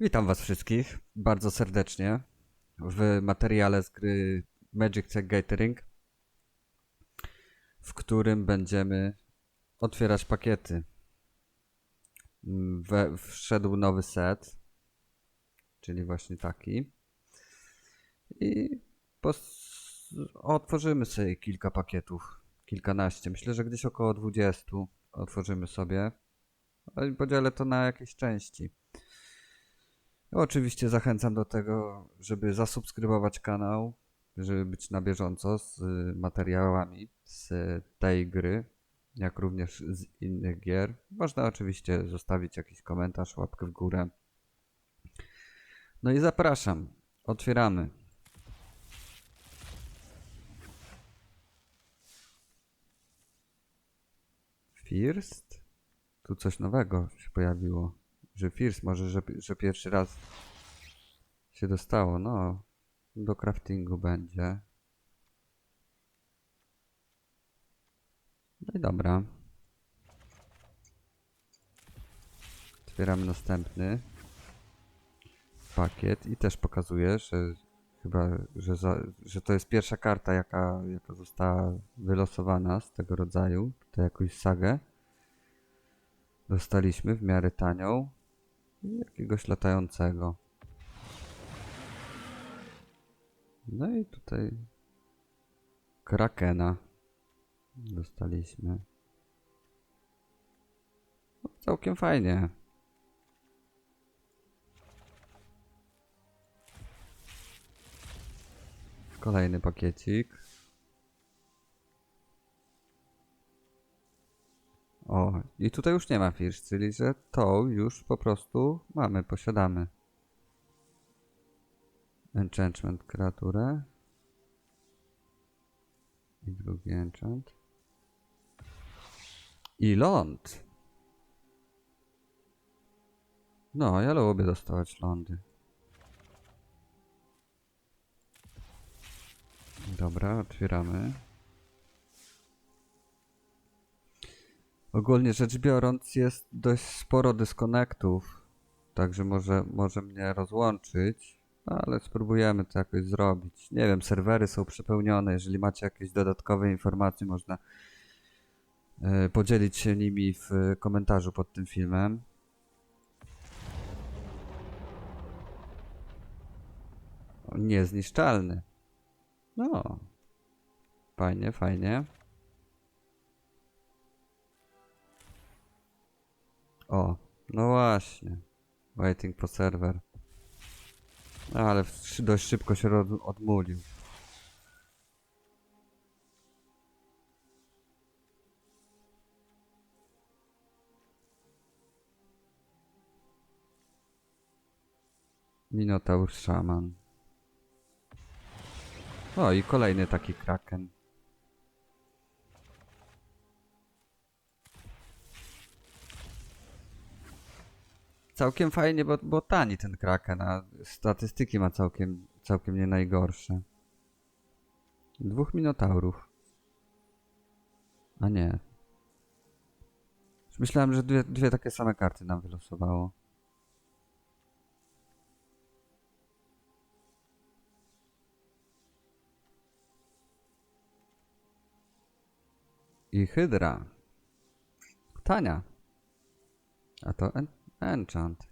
Witam Was wszystkich bardzo serdecznie w materiale z gry Magic Tech Gathering, w którym będziemy otwierać pakiety. We, wszedł nowy set, czyli właśnie taki. I otworzymy sobie kilka pakietów, kilkanaście. Myślę, że gdzieś około 20 otworzymy sobie. Ale Podzielę to na jakieś części. Oczywiście zachęcam do tego, żeby zasubskrybować kanał, żeby być na bieżąco z y, materiałami z tej gry, jak również z innych gier. Można oczywiście zostawić jakiś komentarz, łapkę w górę. No i zapraszam. Otwieramy. First? Tu coś nowego się pojawiło. Że First może, że, że pierwszy raz się dostało. No, do craftingu będzie. No i dobra. Otwieramy następny pakiet i też pokazuje, że chyba, że, za, że to jest pierwsza karta, jaka, jaka została wylosowana z tego rodzaju. To jakąś sagę dostaliśmy w miarę tanią i jakiegoś latającego. No i tutaj Krakena dostaliśmy. No, całkiem fajnie. Kolejny pakiecik. O, i tutaj już nie ma fisz, czyli że to już po prostu mamy, posiadamy. Enchantment kreaturę. I drugi enchant. I ląd. No, ja lubię dostawać lądy. Dobra, otwieramy. Ogólnie rzecz biorąc jest dość sporo dyskonektów, także może, może mnie rozłączyć, ale spróbujemy to jakoś zrobić. Nie wiem, serwery są przepełnione, jeżeli macie jakieś dodatkowe informacje, można e, podzielić się nimi w komentarzu pod tym filmem. Niezniszczalny. No. Fajnie, fajnie. O, no właśnie. Waiting for server. No, ale dość szybko się od, odmulił. Minotaur Shaman. O, i kolejny taki kraken. Całkiem fajnie, bo, bo tani ten kraken, a statystyki ma całkiem, całkiem nie najgorsze. Dwóch minotaurów. A nie. Myślałem, że dwie, dwie takie same karty nam wylosowało. I hydra. Tania. A to en enchant.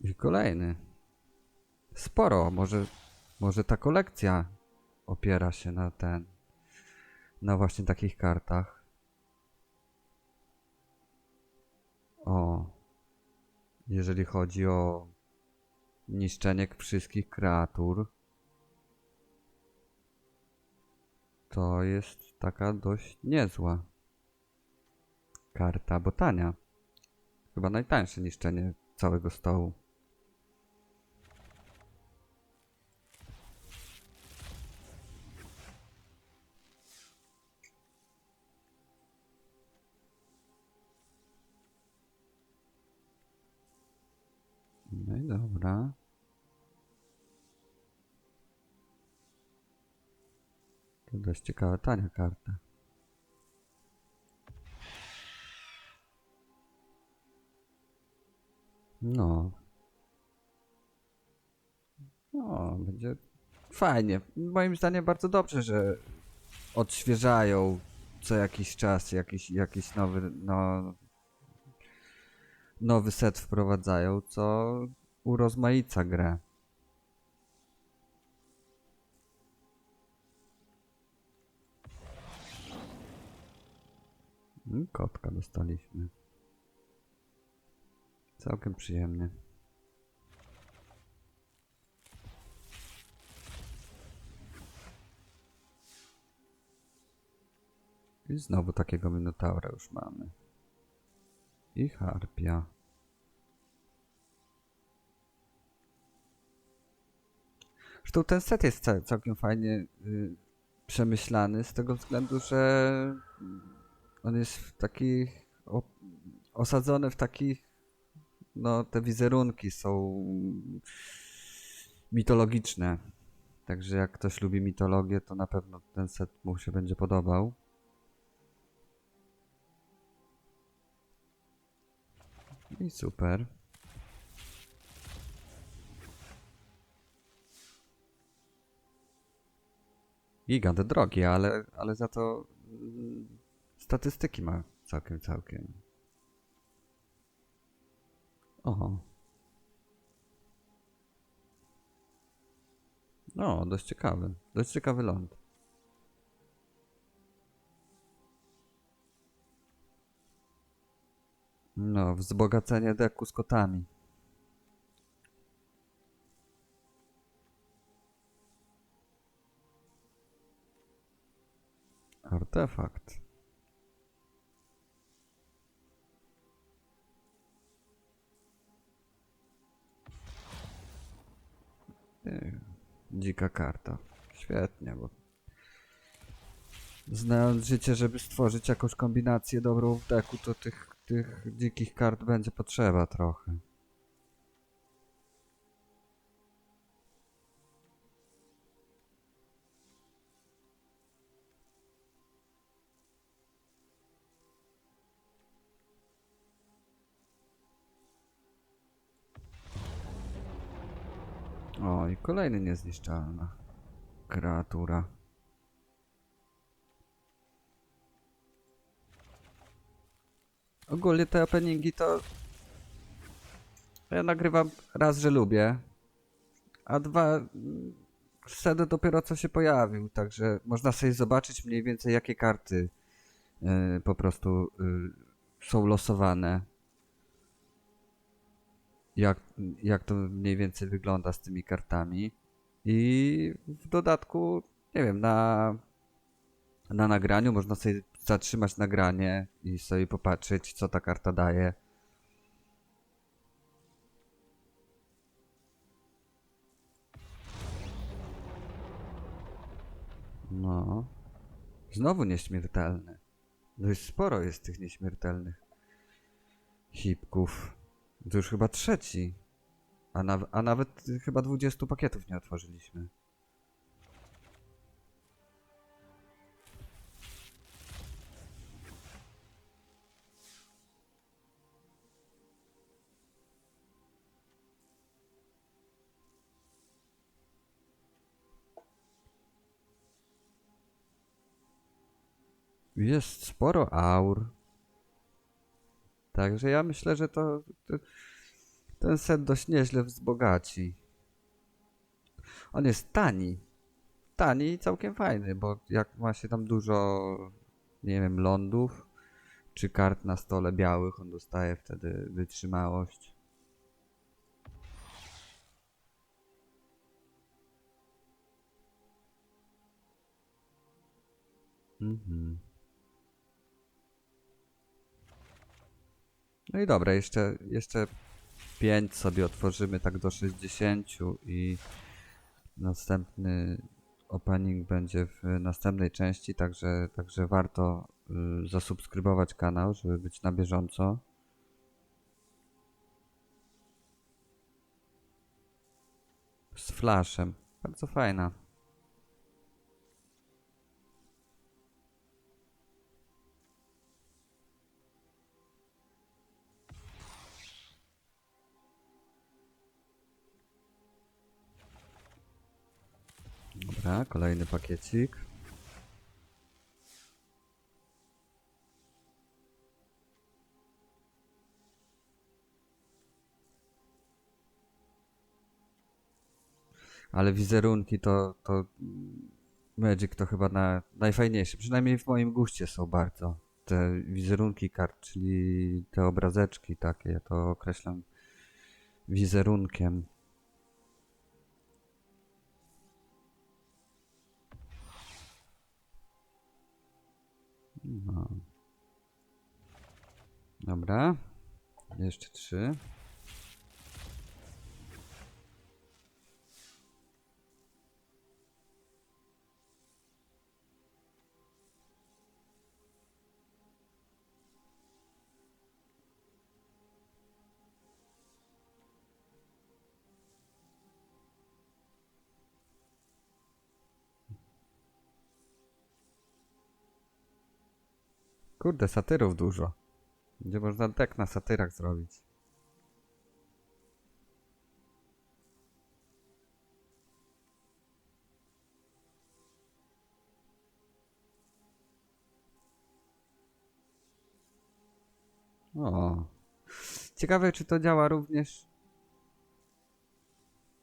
I kolejny. Sporo. Może, może ta kolekcja opiera się na ten. Na właśnie takich kartach. O. Jeżeli chodzi o niszczenie wszystkich kreatur, to jest taka dość niezła karta, bo tania. Chyba najtańsze niszczenie całego stołu. To Dość ciekawa, tania karta. No. No, będzie fajnie. Moim zdaniem bardzo dobrze, że odświeżają co jakiś czas jakiś, jakiś nowy, no, nowy set wprowadzają, co urozmaica grę. Kotka dostaliśmy. Całkiem przyjemnie. I znowu takiego minotaura już mamy. I harpia. Zresztą ten set jest ca- całkiem fajnie y, przemyślany z tego względu, że on jest w takich o, osadzony w takich no te wizerunki są mitologiczne. Także jak ktoś lubi mitologię, to na pewno ten set mu się będzie podobał. I super. Gigant drogi, ale, ale za to statystyki ma całkiem, całkiem. Oho. No, dość ciekawy. Dość ciekawy ląd. No, wzbogacenie deku z kotami. Artefakt. Dzika karta. Świetnie, bo znając życie, żeby stworzyć jakąś kombinację dobrą w deku, to tych, tych dzikich kart będzie potrzeba trochę. Kolejny niezniszczalna kreatura. Ogólnie te openingi to ja nagrywam raz, że lubię, a dwa set dopiero co się pojawił, także można sobie zobaczyć mniej więcej jakie karty y, po prostu y, są losowane. Jak, jak to mniej więcej wygląda z tymi kartami. I w dodatku, nie wiem, na, na nagraniu można sobie zatrzymać nagranie i sobie popatrzeć, co ta karta daje. No. Znowu nieśmiertelny. Dość sporo jest tych nieśmiertelnych hipków. To już chyba trzeci. A, naw- a nawet chyba 20 pakietów nie otworzyliśmy. Jest sporo aur. Także ja myślę, że to, to ten set dość nieźle wzbogaci. On jest tani. Tani i całkiem fajny, bo jak ma się tam dużo, nie wiem, lądów czy kart na stole białych, on dostaje wtedy wytrzymałość. Mhm. No i dobra, jeszcze, jeszcze 5 sobie otworzymy tak do 60 i następny opening będzie w następnej części, także, także warto y, zasubskrybować kanał, żeby być na bieżąco. Z flashem. Bardzo fajna. Dobra, kolejny pakiecik. Ale wizerunki to, to Magic to chyba na, najfajniejsze. Przynajmniej w moim guście są bardzo. Te wizerunki kart, czyli te obrazeczki takie, to określam wizerunkiem. No. Dobra. Jeszcze trzy. Kurde, satyrów dużo. Gdzie można dek na satyrach zrobić. O. Ciekawe, czy to działa również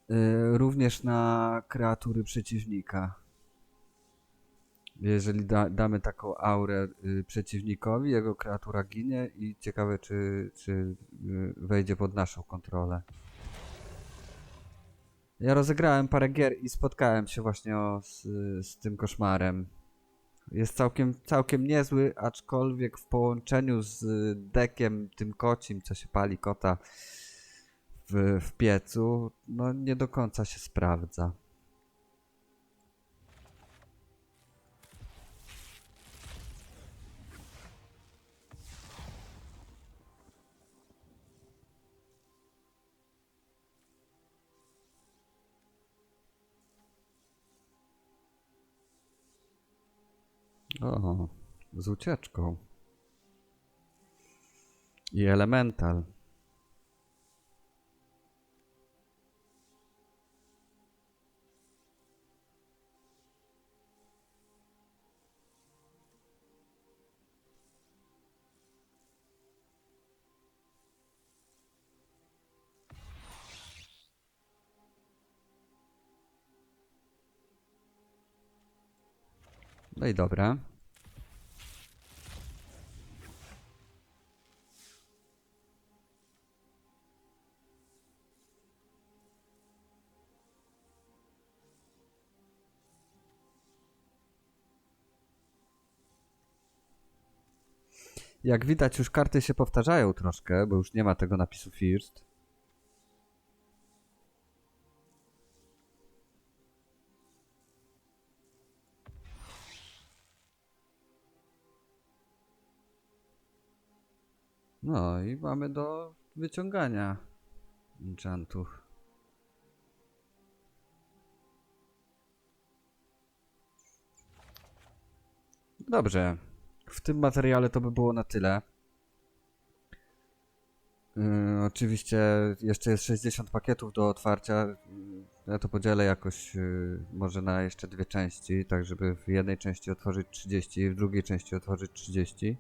yy, również na kreatury przeciwnika. Jeżeli da, damy taką aurę y, przeciwnikowi, jego kreatura ginie i ciekawe, czy, czy y, wejdzie pod naszą kontrolę. Ja rozegrałem parę gier i spotkałem się właśnie o, z, z tym koszmarem. Jest całkiem, całkiem niezły, aczkolwiek w połączeniu z dekiem tym kocim, co się pali kota w, w piecu, no nie do końca się sprawdza. O, z ucieczką. I elemental. No i dobra. Jak widać, już karty się powtarzają troszkę, bo już nie ma tego napisu First. No i mamy do wyciągania enchantów. Dobrze. W tym materiale to by było na tyle. Yy, oczywiście jeszcze jest 60 pakietów do otwarcia. Ja to podzielę jakoś yy, może na jeszcze dwie części, tak żeby w jednej części otworzyć 30, w drugiej części otworzyć 30.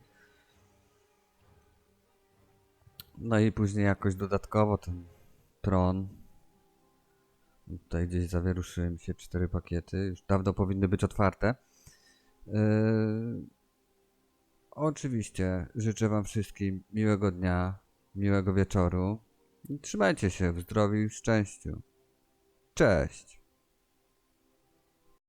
No i później jakoś dodatkowo ten tron. Tutaj gdzieś zawieruszyły się cztery pakiety. Już dawno powinny być otwarte. Yy, oczywiście życzę Wam wszystkim miłego dnia, miłego wieczoru. Trzymajcie się w zdrowiu i w szczęściu. Cześć!